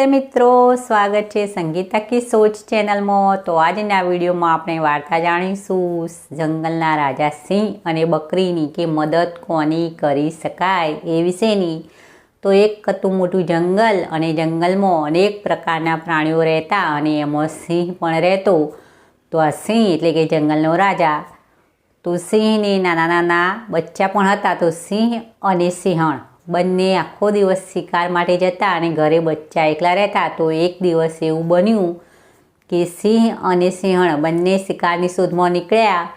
નમસ્તે મિત્રો, સ્વાગત છે સંગીતા કી સોચ ચેનલમાં. તો આજના વિડીયોમાં આપણે વાર્તા જાણીશું, જંગલના રાજા સિંહ અને બકરીની કે મદદ કોની કરી શકાય એ વિશેની. તો એક હતું મોટું જંગલ અને જંગલમાં અનેક પ્રકારના પ્રાણીઓ રહેતા અને એમાં સિંહ પણ રહેતો. તો આ સિંહ એટલે કે જંગલનો રાજા. તો સિંહની નાના નાના બચ્ચા પણ હતા. તો સિંહ અને સિંહણ. બંને આખો દિવસ શિકાર માટે જતા અને ઘરે બચ્ચા એકલા રહેતા, તો એક દિવસ એવું બન્યું કે સિંહ અને સિંહણ બંને શિકારની શોધમાં નીકળ્યા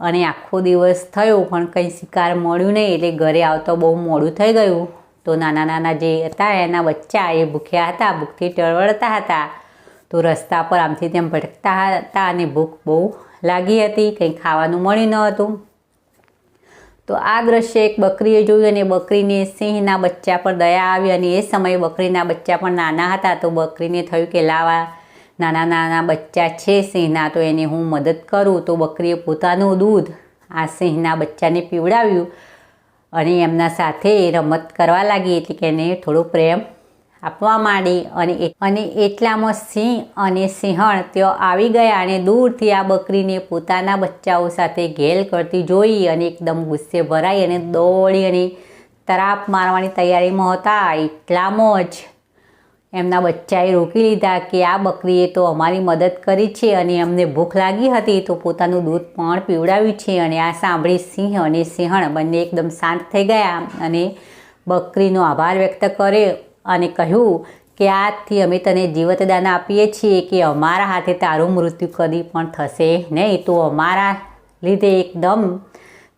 અને આખો દિવસ થયો, પણ કંઈ શિકાર મળ્યું નહીં. એટલે ઘરે આવતો બહુ મોડું થઈ ગયું. તો નાના નાના જે હતા, એના બચ્ચા એ ભૂખ્યા હતા, ભૂખથી ટળવળતા હતા. તો રસ્તા પર આમથી તેમ ભટકતા હતા અને ભૂખ બહુ લાગી હતી. કંઈ ખાવાનું મળ્યું ન હતું. તો આ દ્રશ્ય એક બકરીએ જોયું અને બકરીને સિંહના બચ્ચા પર દયા આવી અને એ સમયે બકરીના બચ્ચા પણ નાના હતા. તો બકરીને થયું કે લાવા, નાના નાના બચ્ચા છે સિંહના, તો એને હું મદદ કરું. તો બકરીએ પોતાનું દૂધ આ સિંહના બચ્ચાને પીવડાવ્યું અને એમના સાથે રમત કરવા લાગી. એટલે કે એને થોડો પ્રેમ આપવા માંડી અને અને એટલામાં સિંહ અને સિંહણ તેઓ આવી ગયા અને દૂરથી આ બકરીને પોતાના બચ્ચાઓ સાથે ઘેલ કરતી જોઈ અને એકદમ ગુસ્સે ભરાઈ અને દોડી અને તરાપ મારવાની તૈયારીમાં હતા. એટલામાં જ એમના બચ્ચાએ રોકી લીધા કે આ બકરીએ તો અમારી મદદ કરી છે અને અમને ભૂખ લાગી હતી તો પોતાનું દૂધ પણ પીવડાવ્યું છે અને આ સાંભળી સિંહ અને સિંહણ બંને એકદમ શાંત થઈ ગયા અને બકરીનો આભાર વ્યક્ત કર્યો. અને કહ્યું કે આજથી અમે તને જીવતદાન આપીએ છીએ કે અમારા હાથે તારું મૃત્યુ કદી પણ થશે નહીં. તો અમારા લીધે એકદમ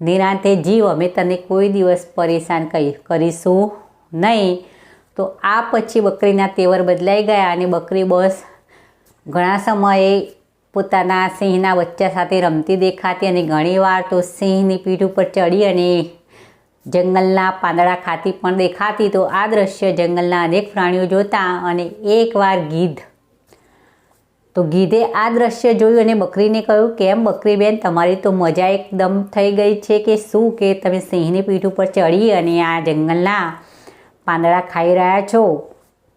નિરાંતે જીવ. અમે તને કોઈ દિવસ પરેશાન કરી કરીશું નહીં. તો આ પછી બકરીના તેવર બદલાઈ ગયા અને બકરી બસ ઘણા સમયે પોતાના સિંહના બચ્ચા સાથે રમતી દેખાતી અને ઘણીવાર તો સિંહની પીઠ ઉપર ચડી અને જંગલના પાંદડા ખાતી પણ દેખાતી તો આ દ્રશ્ય જંગલના અનેક પ્રાણીઓ જોતા અને એકવાર ગીધ. તો ગીધે આ દ્રશ્ય જોયું અને બકરીને કહ્યું, કેમ બકરી બેન તમારી તો મજા એકદમ થઈ ગઈ છે કે શું કે તમે સિંહની પીઠ ઉપર ચડી અને આ જંગલના પાંદડા ખાઈ રહ્યા છો?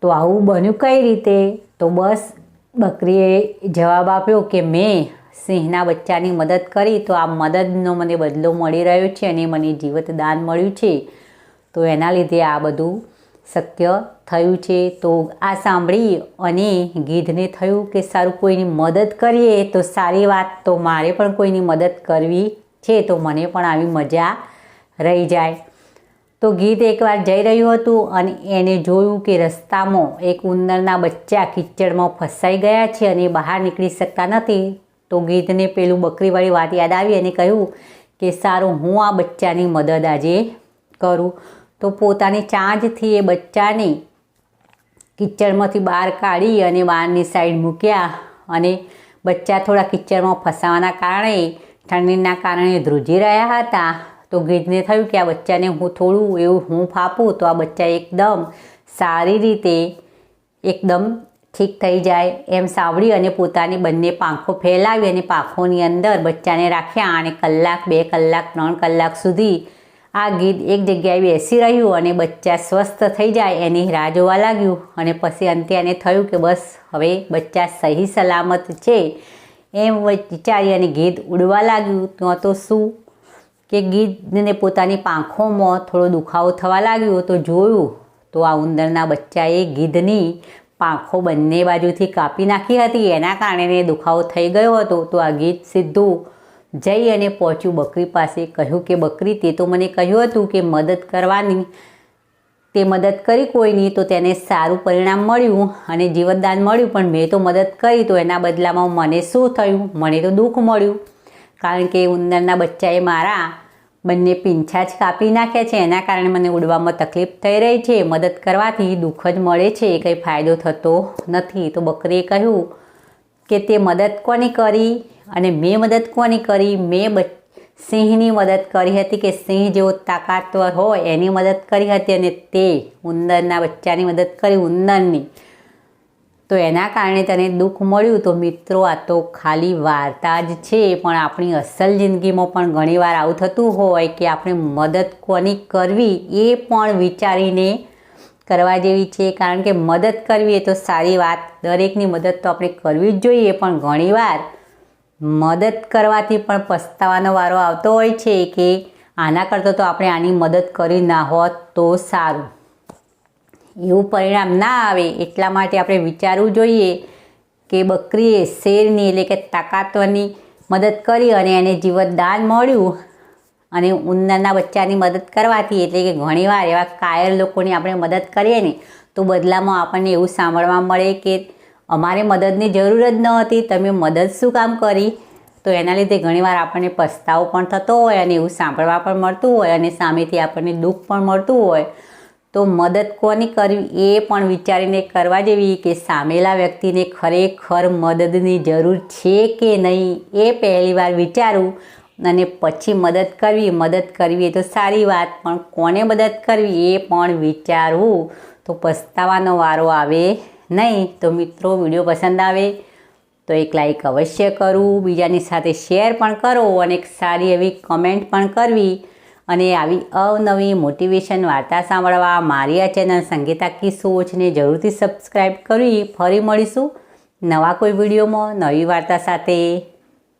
તો આવું બન્યું કઈ રીતે? તો બસ બકરીએ જવાબ આપ્યો કે, મેં સિંહના બચ્ચાની મદદ કરી તો આ મદદનો મને બદલો મળી રહ્યો છે અને મને જીવત દાન મળ્યું છે. તો એના લીધે આ બધું શક્ય થયું છે. તો આ સાંભળી અને ગીધને થયું કે સારું કોઈની મદદ કરીએ તો સારી વાત તો મારે પણ કોઈની મદદ કરવી છે તો મને પણ આવી મજા રહી જાય. તો ગીધ એકવાર જઈ રહ્યું હતું અને એને જોયું કે રસ્તામાં એક ઉંદરના બચ્ચા કિચડમાં ફસાઈ ગયા છે અને બહાર નીકળી શકતા નથી. તો ગીધને પેલું બકરીવાળી વાત યાદ આવી અને કહ્યું કે સારું, હું આ બચ્ચાની મદદ આજે કરું. તો પોતાની ચાંચથી એ બચ્ચાને કિચડમાંથી બહાર કાઢી અને બહારની સાઈડ મૂક્યા અને બચ્ચા થોડા કિચડમાં ફસાવાના કારણે, ઠંડીના કારણે ધ્રુજી રહ્યા હતા. તો ગીધને થયું કે આ બચ્ચાને હું થોડું એવું હું ફાપું તો આ બચ્ચા એકદમ સારી રીતે એકદમ ઠીક થઈ જાય એમ સાંભળી અને પોતાની બંને પાંખો ફેલાવી અને પાંખોની અંદર બચ્ચાને રાખ્યા અને કલાક, બે કલાક, ત્રણ કલાક સુધી આ ગીધ એક જગ્યાએ બેસી રહ્યું અને બચ્ચા સ્વસ્થ થઈ જાય એની રાહ જોવા લાગ્યું. અને પછી અંતે એને થયું કે બસ, હવે બચ્ચા સહી સલામત છે એમ વિચારી અને ગીધ ઉડવા લાગ્યું. તો તો શું? કે ગીધને પોતાની પાંખોમાં થોડો દુખાવો થવા લાગ્યો તો જોયું. તો આ ઉંદરના બચ્ચાએ ગીધની પાંખો બંને બાજુથી કાપી નાખી હતી. એના કારણે દુખાવો થઈ ગયો હતો. તો આ ગીત સીધું જઈ અને પહોંચ્યું બકરી પાસે. કહ્યું કે, બકરી, તે તો મને કહ્યું હતું કે મદદ કરવાની. તે મદદ કરી કોઈની તો તેને સારું પરિણામ મળ્યું અને જીવતદાન મળ્યું. પણ મેં તો મદદ કરી, તો એના બદલામાં મને શું થયું? મને તો દુઃખ મળ્યું. કારણ કે ઉંદરના બચ્ચાએ મારા બંને પીંછા જ કાપી નાખ્યા છે. એના કારણે મને ઉડવામાં તકલીફ થઈ રહી છે. મદદ કરવાથી દુઃખ જ મળે છે. કંઈ ફાયદો થતો નથી. તો બકરીએ કહ્યું કે તે મદદ કોની કરી? અને મેં મદદ કોની કરી? મેં સિંહની મદદ કરી હતી કે સિંહ જેવો તાકાતવર હોય એની મદદ કરી હતી અને તે ઉંદરના બચ્ચાની મદદ કરી ઉંદરની. તો એના કારણે તને દુઃખ મળ્યું તો મિત્રો, આ તો ખાલી વાર્તા જ છે, પણ આપણી અસલ જિંદગીમાં પણ ઘણીવાર આવું થતું હોય કે આપણે મદદ કોની કરવી એ પણ વિચારીને કરવા જેવી છે. કારણ કે મદદ કરવી એ તો સારી વાત, દરેકની મદદ તો આપણે કરવી જ જોઈએ, પણ ઘણીવાર મદદ કરવાથી પણ પસ્તાવાનો વારો આવતો હોય છે કે આના કરતાં તો આપણે આની મદદ કરી ના હોત તો સારું. એવું પરિણામ ના આવે એટલા માટે આપણે વિચારવું જોઈએ કે બકરીએ શેરની એટલે કે તાકાતવરની મદદ કરી અને એને જીવતદાન મળ્યું અને ઉંદરના બચ્ચાની મદદ કરવાથી એટલે કે ઘણીવાર એવા કાયર લોકોની આપણે મદદ કરીએ ને, તો બદલામાં આપણને એવું સાંભળવા મળે કે અમારે મદદની જરૂર જ ન હતી, તમે મદદ શું કામ કરી? તો એના લીધે ઘણીવાર આપણને પસ્તાવો પણ થતો હોય અને એવું સાંભળવા પણ મળતું હોય અને સામેથી આપણને દુઃખ પણ મળતું હોય. તો મદદ કોની કરવી એ પણ વિચારીને કરવા જેવી કે સામેલા વ્યક્તિને ખરેખર મદદની જરૂર છે કે નહીં એ પહેલીવાર વિચારવું અને પછી મદદ કરવી મદદ કરવી એ તો સારી વાત, પણ કોને મદદ કરવી એ પણ વિચારવું તો પસ્તાવાનો વારો આવે નહીં. તો મિત્રો, વીડિયો પસંદ આવે તો એક લાઈક અવશ્ય કરવું બીજાની સાથે શેર પણ કરો અને એક સારી એવી કમેન્ટ પણ કરવી. અને આવી અવનવી મોટિવેશન વાર્તા સાંભળવા મારી આ ચેનલ સંગીતા કી સોચને જરૂરથી સબસ્ક્રાઈબ કરવી ફરી મળીશું નવા કોઈ વિડીયોમાં નવી વાર્તા સાથે.